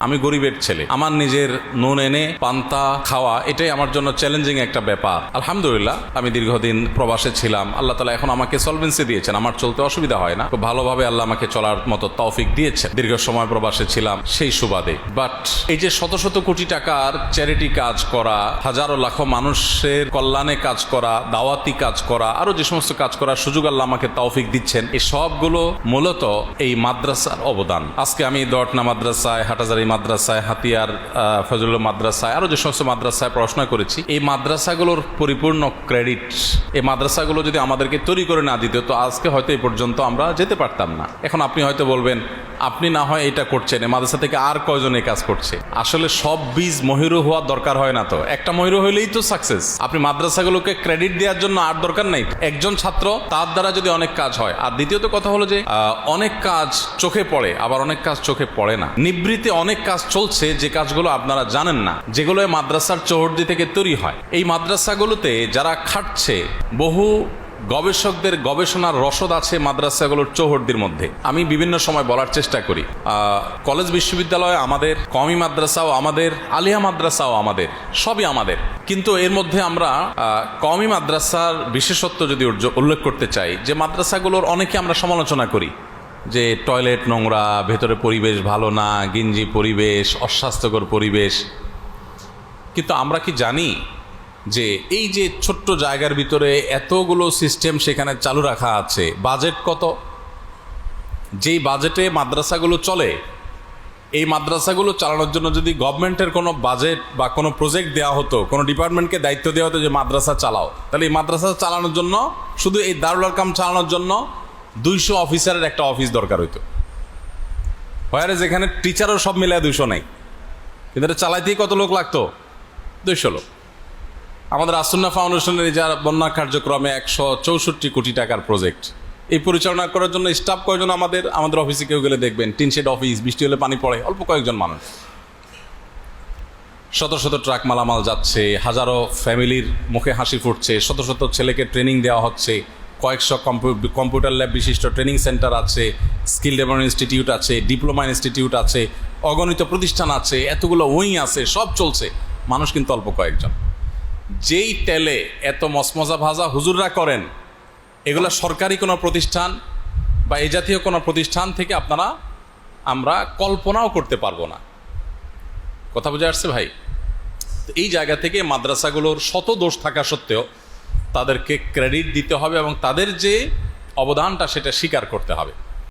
আমি গরিবের ছেলে। আমার নিজের নুন এনে, পান্তা, খাওয়া, এটাই আমার জন্য চ্যালেঞ্জিং একটা ব্যাপার। আলহামদুলিল্লাহ, আমি দীর্ঘদিন প্রবাসে ছিলাম। আল্লাহ তালা এখন আমাকে সলভেন্সি দিয়েছেন। আমার চলতে অসুবিধা হয় না। খুব ভালোভাবে আল্লাহ আমাকে চলার মতো তৌফিক দিয়েছেন। দীর্ঘ সময় প্রবাসে ছিলাম সেই সুবাদে। বাট এই যে শত শত কোটি টাকার চ্যারিটি কাজ করা, হাজারো লাখো মানুষের কল্যাণে কাজ করা, দাওয়াতি কাজ করা, আরও যে সমস্ত কাজ করার সুযোগ আল্লাহ আমাকে তৌফিক দিচ্ছেন এই সবগুলো মূলত এই মাদ্রাসার অবদান। আজকে আমি দটনা মাদ্রাসায় হাটাজারি মাদ্রাসায় হাতিয়ার আহ, ফজলুল মাদ্রাসায় আরও যে সমস্ত মাদ্রাসায় পড়াশোনা করেছি এই মাদ্রাসাগুলোর পরিপূর্ণ ক্রেডিট এই মাদ্রাসাগুলো যদি আমাদেরকে তৈরি করে না দিত তো আজকে হয়তো এই পর্যন্ত আমরা যেতে পারতাম না। এখন আপনি হয়তো বলবেন আপনি না হয় এটা করছেন এই মাদ্রাসা থেকে আর কয়জন এই কাজ করছে? আসলে সব বীজ মহিরু হওয়ার দরকার হয় না তো। একটা মহিরু হইলেই তো সাকসেস আপনি মাদ্রাসাগুলোকে ক্রেডিট দেওয়ার জন্য আর দরকার নেই। একজন ছাত্র তার দ্বারা যদি অনেক কাজ হয় আর দ্বিতীয়ত কথা হলো যে অনেক কাজ চোখে পড়ে আবার অনেক কাজ চোখে পড়ে না। নিবৃত্তে অনেক কাজ চলছে, যে কাজগুলো আপনারা জানেন না, যেগুলো মাদ্রাসার চৌহদ্দি থেকে তৈরি হয়। এই মাদ্রাসাগুলোতে যারা খাটছে, বহু গবেষকদের গবেষণার রসদ আছে মাদ্রাসাগুলোর চৌহদ্দির মধ্যে। আমি বিভিন্ন সময় বলার চেষ্টা করি। কলেজ বিশ্ববিদ্যালয় আমাদের কমি মাদ্রাসাও আমাদের, আলিয়া মাদ্রাসাও আমাদের, সবই আমাদের। কিন্তু এর মধ্যে আমরা কওমি মাদ্রাসার বিশেষত্ব যদি উল্লেখ করতে চাই, যে মাদ্রাসাগুলোর অনেকে আমরা সমালোচনা করি। যে টয়লেট নোংরা, ভেতরে পরিবেশ ভালো না, গিঞ্জি পরিবেশ, অস্বাস্থ্যকর পরিবেশ। কিন্তু আমরা কি জানি যে এই যে ছোট্ট জায়গার ভিতরে এতগুলো সিস্টেম সেখানে চালু রাখা আছে, বাজেট কত? যেই বাজেটে মাদ্রাসাগুলো চলে, এই মাদ্রাসাগুলো চালানোর জন্য যদি গভর্নমেন্টের কোনো বাজেট বা কোনো প্রজেক্ট দেওয়া হতো, কোনো ডিপার্টমেন্টকে দায়িত্ব দেওয়া হতো যে মাদ্রাসা চালাও, তাহলে এই মাদ্রাসা চালানোর জন্য, শুধু এই দারুল আরকাম চালানোর জন্য দুইশো অফিসারের একটা অফিস দরকার হইতো। হয়ারে যেখানে টিচারও সব মিলায় দুইশো নাই। কিন্তু এটা চালাইতেই কত লোক লাগতো? দুইশো লোক। আমাদের আসন্না ফাউন্ডেশনের যার বন্যা কার্যক্রমে একশো চৌষট্টি কোটি টাকার প্রজেক্ট এই পরিচালনা করার জন্য স্টাফ কয়জন আমাদের? আমাদের অফিসে কেউ গেলে দেখবেন টিনশেড অফিস বৃষ্টি হলে পানি পড়ে, অল্প কয়েকজন মানুষ। শত শত ট্রাক মালামাল যাচ্ছে, হাজারো ফ্যামিলির মুখে হাসি ফুটছে, শত শত ছেলেকে ট্রেনিং দেওয়া হচ্ছে। কয়েকশো কম্পিউ- কম্পিউটার ল্যাব বিশিষ্ট ট্রেনিং সেন্টার আছে স্কিল ডেভেলপমেন্ট ইনস্টিটিউট আছে ডিপ্লোমা ইনস্টিটিউট আছে, অগণিত প্রতিষ্ঠান আছে, এতগুলো উইং আছে, সব চলছে। মানুষ কিন্তু অল্প কয়েকজন। যেই তেলে এত মসমজা ভাজা হুজুররা করেন, এগুলো সরকারি কোনো প্রতিষ্ঠান বা এ জাতীয় কোনো প্রতিষ্ঠান থেকে আপনারা, আমরা কল্পনাও করতে পারব না। কথা বোঝা আসছে ভাই? এই জায়গা থেকে মাদ্রাসাগুলোর শত দোষ থাকা সত্ত্বেও তাদেরকে ক্রেডিট দিতে হবে এবং তাদের যে অবদানটা সেটা স্বীকার করতে হবে।